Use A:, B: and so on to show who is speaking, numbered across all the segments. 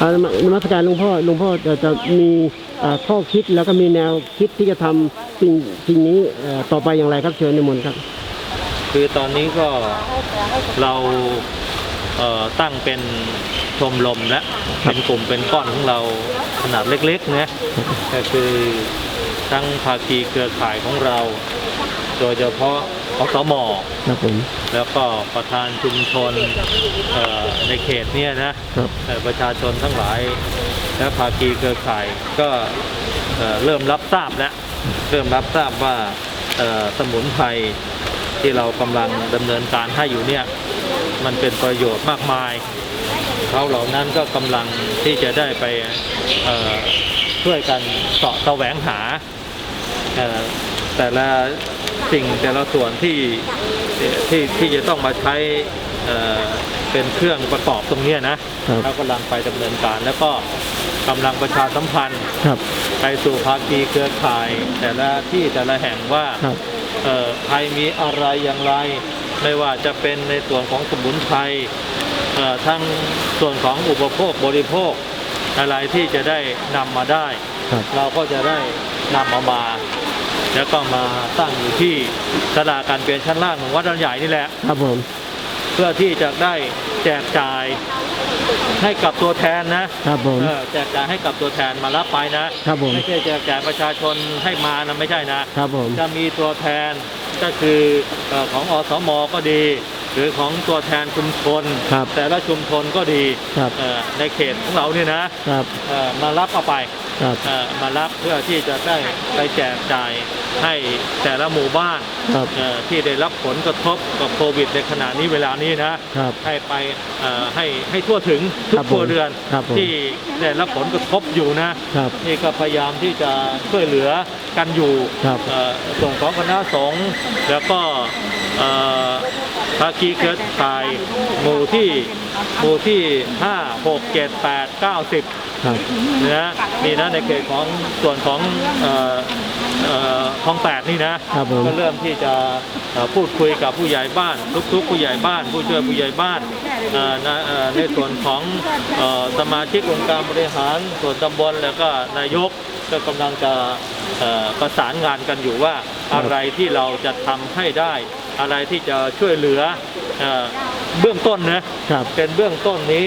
A: อ่านมนมัสการหลวงพ่อหลวงพ่อจะจะมีอ่าข้อคิดแล้วก็มีแนวคิดที่จะทำสิ่งสิ่งนี้เอ่อต่อไปอย่างไรครับเชิญนิมนต์ครับ
B: คือตอนนี้ก็เราเอ่อตั้งเป็นชมรมและเป็นกลุ่มเป็นก้อนของเราขนาดเล็กๆนะก็คือทั้งภาคีเครือข่ายของเรา โดยเฉพาะ อสม
A: ครับผม
B: แล้วก็ประธานชุมชนเอ่อในเขตเนี่ยนะครับเอ่อประชาชนทั้งหลาย และภาคีเครือข่ายก็เอ่อเริ่มรับทราบแล้วเริ่มรับทราบว่าเอ่อสมุนไพรที่เรากำลังดำเนินการให้อยู่เนี่ยมันเป็นประโยชน์มากมายเขาเหล่านั้นก็กำลังที่จะได้ไปเอ่อช่วยกันเสาะแสวงหาเอ่อ แต่ละสิ่งแต่ละส่วนที่ที่ที่จะต้องมาใช้เอ่อเป็นเครื่องประกอบตรงเนี้ยนะครับเขากำลังไปดำเนินการแล้วก็กำลังประชาสัมพันธ์
A: ครับ
B: ไปสู่ภาคีเครือข่าย แต่ละที่แต่ละแห่งว่า
A: ครับ
B: เอ่อใครมีอะไรอย่างไร ไม่ว่าจะเป็นในส่วนของสมุนไพรเอ่อทั้งส่วนของอุปโภคบริโภคอะไรที่จะได้นำมาได้
A: ครับ
B: เราก็จะได้นำเอามา แล้วก็มาตั้งอยู่ที่ตลาดการเปลี่ยนชั้นล่างของวัดดอนใหญ่นี่แหละ
A: ครับผม
B: เพื่อที่จะได้แจกจ่ายให้กับตัวแทนนะครับ
A: ผม
B: เออแจกจ่ายให้กับตัวแทนมารับไปนะ
A: ครับผม
B: ไม่ใช่แจกจ่ายประชาชนให้มานะไม่ใช่นะ
A: ครับผม
B: จะมีตัวแทนก็คือเอ่อของอสมก็ดี หรือของตัวแทนชุมชน
A: ครับ
B: แต่ละชุมชนก็ดี
A: ครับ
B: เอ่อในเขตของเราเนี่ยนะครับเอ่อมารับเอาไป
A: ครับ
B: เอ่อมารับเพื่อที่จะได้ไปแจกจ่ายให้แต่ละหมู่บ้าน
A: ครับ
B: เอ่อที่ได้รับผลกระทบกับโควิด ในขณะนี้เวลานี้นะ
A: ครับ
B: ให้ไปเอ่อให้ให้ทั่วถึงทุ
A: ครั
B: ก
A: บ
B: ครัวเรือน
A: ครับผม
B: ที่ได้รับผลกระทบอยู่นะ
A: ครับ
B: นี่ก็พยายามที่จะช่วยเหลือกันอยู่
A: ครับ
B: เอ่อส่วนของคณะสงฆ์แล้วก็เอ่อ ภาคีเครือข่ายหมู่ที่หมู่ที่ 5 6 7 8 9 10
A: ครับ
B: นะนี่นะในเขตของส่วนของเอ่อเอ่อคลองแปดนี่นะครับ
A: ผม
B: ก็เริ่มที่จะเอ่อพูดคุยกับผู้ใหญ่บ้านทุกๆผู้ใหญ่บ้าน ผู้ช่วยผู้ใหญ่บ้านเอ่อนะเอ่อในส่วนของเอ่อสมาชิกองค์การบริหารส่วนตำบลแล้วก็นายกก็กำลังจะเอ่อประสานงานกันอยู่ว่าอะไรที่เราจะทำให้ได้ อะไรที่จะช่วยเหลือเอ่อเบื้องต้นนะครับเป็นเบื้องต้นนี้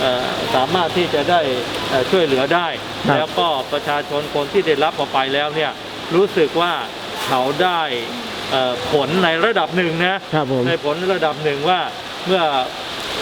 B: เอ่อสามารถที่จะได้เอ่อช่วยเหลือได้
A: ครับ
B: แล้วก็ประชาชนคนที่ได้รับออกไปแล้วเนี่ยรู้สึกว่าเขาได้เอ่อผลในระดับหนึ่งนะครับ
A: ผม
B: ในผลระดับหนึ่งว่าเมื่อ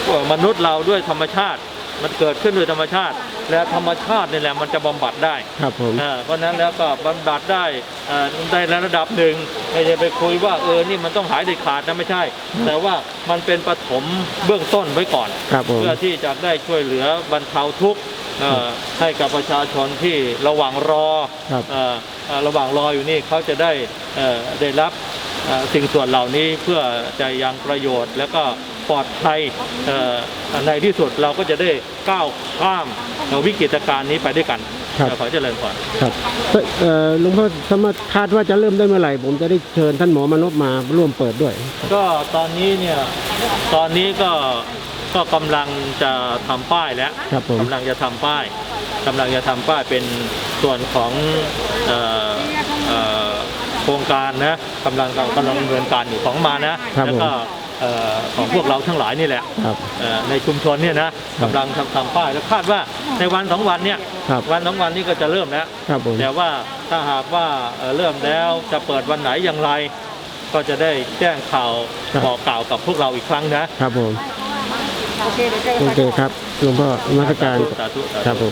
B: เอ่อมนุษย์เราด้วยธรรมชาติ มันเกิดขึ้นโดยธรรมชาติ และธรรมชาตินี่แหละมันจะบำบัดได้
A: ครับผม
B: อ่าเพราะฉะนั้นแล้วก็บำบัดได้อ่าในระดับหนึ่งไม่ใช่ไปคุยว่าเออนี่มันต้องหายเด็ดขาดนะไม่ใช่ แต่ว่ามันเป็นปฐมเบื้องต้นไว้ก่อน
A: ครับผม
B: เพื่อที่จะได้ช่วยเหลือบรรเทาทุกข์เอ่อให้กับประชาชนที่ระหว่างรอ
A: ครับ
B: เอ่อเอ่อระหว่างรออยู่นี่เขาจะได้เอ่อได้รับเอ่อสิ่งส่วนเหล่านี้เพื่อจะยังประโยชน์ แล้วก็ ปลอดภัยเอ่อในที่สุดเราก็จะได้ก้าวข้ามวิกฤตการณ์นี้ไปด้วยกัน
A: ครับ
B: ขอเจริญพร
A: ครับเอ่อเอ่อหลวงพ่อสามารถคาดว่าจะเริ่มได้เมื่อไหร่ ผมจะได้เชิญท่านหมอมานพมาร่วมเปิดด้วย
B: ก็ตอนนี้เนี่ยตอนนี้ก็ก็กำลังจะทำป้ายแล้ว
A: ครับผม
B: กำลังจะทำป้ายกำลังจะทำป้ายเป็นส่วนของเอ่อเอ่อโครงการนะกำลังกำลังดำเนินการอยู่ของมานะครับแล้วก็เอ่อ ของพวกเราทั้งหลายนี่แหละ
A: ครับ
B: เอ่อในชุมชนเนี่ยนะครับกำลังทำทำป้ายแล้วคาดว่าในวันสองวันเนี่ย
A: ครับ
B: วันสองวันนี้ก็จะเริ่มแล้ว
A: ครับผม
B: แต่ว่าถ้าหากว่าเอ่อเริ่มแล้วจะเปิดวันไหนอย่างไร ก็จะได้แจ้งข่าว
A: ครับ
B: บอกกล่าวกับพวกเราอีกครั้งนะครับ
A: ผม
C: โอเคเดี๋ยวเจอ
A: โอ
C: กัน
A: เคครับหลวงพ่อนมาตรการ
B: สาธุสาธุ
A: ครับผม